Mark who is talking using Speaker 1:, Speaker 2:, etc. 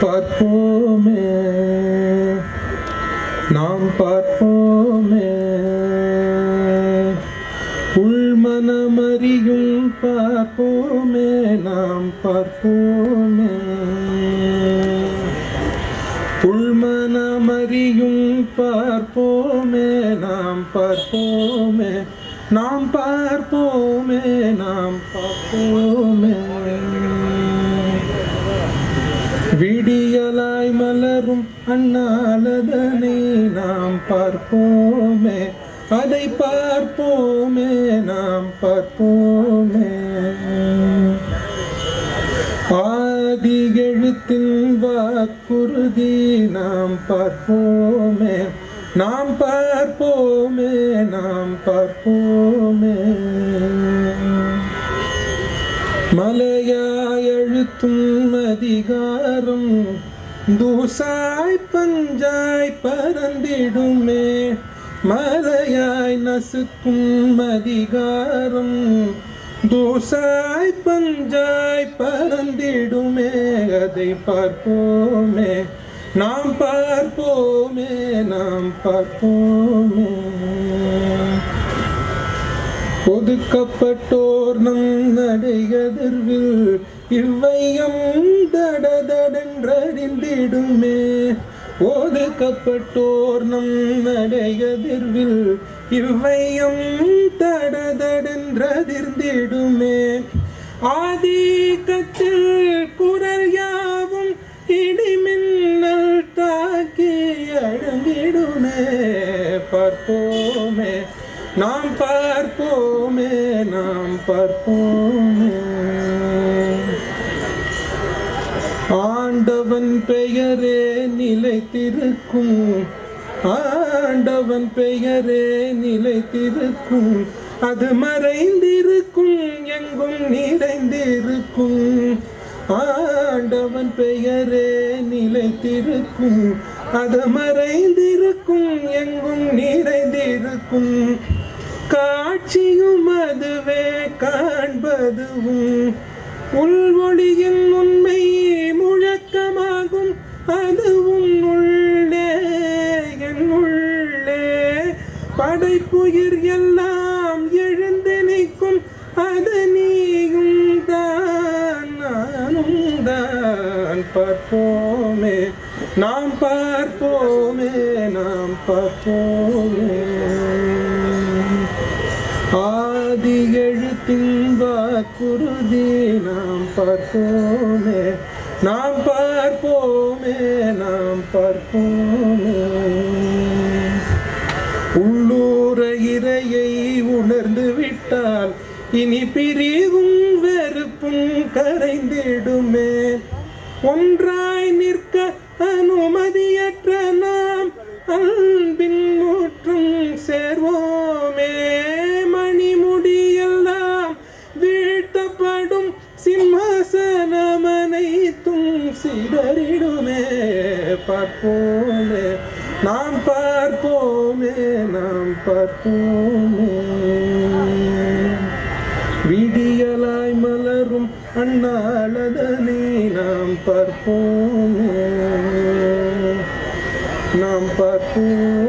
Speaker 1: பார்ப்போமே. நாம் பார்ப்போமே. உள்மனமறியும் பார்ப்போமே. நாம் பார்ப்போமே. உள்மனமறியும் பார்ப்போமே. நாம் பார்ப்போமே. நாம் பார்ப்போமே. நாம் பார்ப்போமே. விடியலாய் மலரும் அண்ணாலதனை நாம் பார்ப்போமே. அதை பார்ப்போமே நாம் பார்ப்போமே. பாதி எழுத்தின் வாக்குறுதி நாம் பார்ப்போமே. நாம் பார்ப்போமே நாம் பார்ப்போமே. அழுத்தும் அதிகாரம் தூசாய் பஞ்சாய் பறந்திடுமே. மலையாய் நசுக்கும் அதிகாரம் தூசாய் பஞ்சாய் பறந்திடுமே. அதை பார்ப்போமே. நாம் பார்ப்போமே நாம் பார்ப்போமே. ஒதுக்கப்பட்டோர் நம் நடையதிர்வில் இவ்வையும் தடதடென்றறிந்திடுமே. ஒதுக்கப்பட்டோர் நம் நடையதிர்வில் இவ்வையும் தடதடென்றதிர்ந்திடுமே ஆதிக்கத்தில் குரல் யாவும் இடிமின்னல் தாக்கி அழங்கிடுமே பார்ப்போமே நாம் பார்ப்போமே நாம் பார்ப்போமே. ஆண்டவன் பெயரே நிலைத்திருக்கும். ஆண்டவன் பெயரே நிலைத்திருக்கும். அது மறைந்திருக்கும் எங்கும் நிறைந்திருக்கும். ஆண்டவன் பெயரே நிலைத்திருக்கும். அது மறைந்திருக்கும் எங்கும் நிறைந்திருக்கும். காட்சியும் அதுவே காண்பதுவும். உள்வொழியின் உண்மை படைப்புயிர் எல்லாம் எழுந்து நிற்கும். அது நீயும் தான் நானும் தான். பார்ப்போமே நாம் பார்ப்போமே நாம் பார்ப்போமே. ஆதி எழுத்தின் வாக்குறுதி நாம் பார்ப்போமே நாம் பார்ப்போமே நாம் பார்ப்போமே. இனி பிரிவும் வெறுப்பும் கரைந்திடுமே. ஒன்றாய் நிற்க அனுமதியற்ற நாம் அன்பின் ஊற்றும் சேர்வோமே. மணிமுடியெல்லாம் வீழ்த்தப்படும் சிம்மாசனமனைத்தும் சிதறிடுமே. பார்ப்போமே நாம் பார்ப்போமே நாம் பார்ப்போமே. அண்ணாலதனை நாம் பார்ப்போம் நாம் பார்ப்போம்